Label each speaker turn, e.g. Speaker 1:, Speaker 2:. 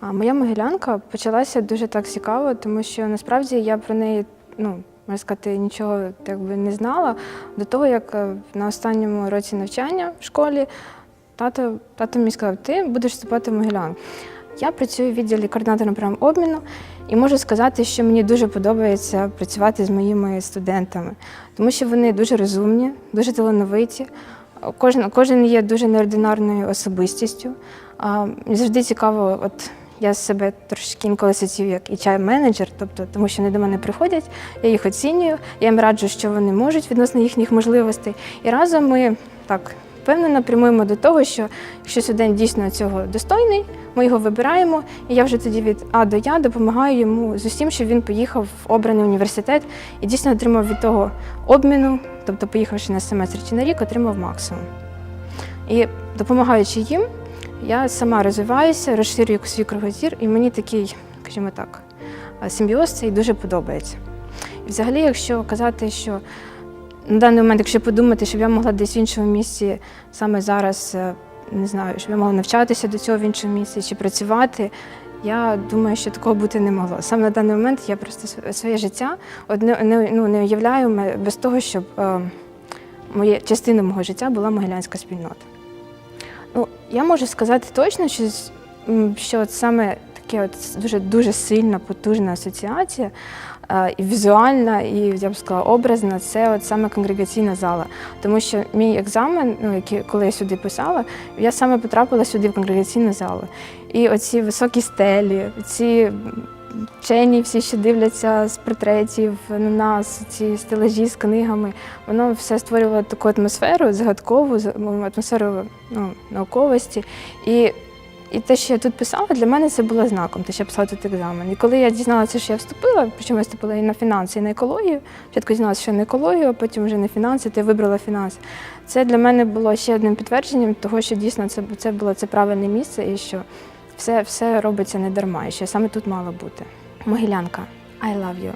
Speaker 1: Моя могилянка почалася дуже так цікаво, тому що насправді я про неї, ну, можна сказати, нічого так би не знала до того, як е, на останньому році навчання в школі тато, тато мені сказав, ти будеш вступати в могилянку. Я працюю в відділі координатором програм обміну і можу сказати, що мені дуже подобається працювати з моїми студентами, тому що вони дуже розумні, дуже талановиті. Кожен, кожен є дуже неординарною особистістю. А, завжди цікаво, от я себе трошки інколи асоціюю як чай менеджер, тобто тому що вони до мене приходять, я їх оцінюю, я їм раджу, що вони можуть відносно їхніх можливостей. І разом ми так впевнено прямуємо до того, що якщо студент дійсно цього достойний, ми його вибираємо, і я вже тоді від А до Я допомагаю йому з усім, щоб він поїхав в обраний університет і дійсно отримав від того обміну, тобто поїхавши на семестр чи на рік, отримав максимум. І допомагаючи їм, я сама розвиваюся, розширюю свій кругозір, і мені такий, скажімо так, симбіоз цей дуже подобається. І взагалі, якщо казати, що на даний момент, якщо подумати, щоб я могла десь в іншому місці саме зараз, е, не знаю, щоб я могла навчатися до цього в іншому місці чи працювати, я думаю, що такого бути не могло. Саме на даний момент я просто св- своє життя от не, не, ну, не уявляю без того, щоб е, моє, частина мого життя була могилянська спільнота. Ну, я можу сказати точно, що, що от саме таке от дуже дуже сильна, потужна асоціація, е, і візуальна, і я б сказала, образна це от саме конгрегаційна зала. Тому що мій екзамен, ну який коли я сюди писала, я саме потрапила сюди в конгрегаційну залу. І оці високі стелі, ці вчені, всі, що дивляться з портретів на нас, ці стелажі з книгами, воно все створювало таку атмосферу загадкову, атмосферу ну, науковості. І, і те, що я тут писала, для мене це було знаком, те, що я писала тут екзамен. І коли я дізналася, що я вступила, причому я вступила і на фінанси, і на екологію. Спочатку дізналася, що на екологію, а потім вже на фінанси, то я вибрала фінанси. Це для мене було ще одним підтвердженням того, що дійсно це, це було це правильне місце і що все, все робиться не дарма, і ще саме тут мало бути. Могилянка, I love you.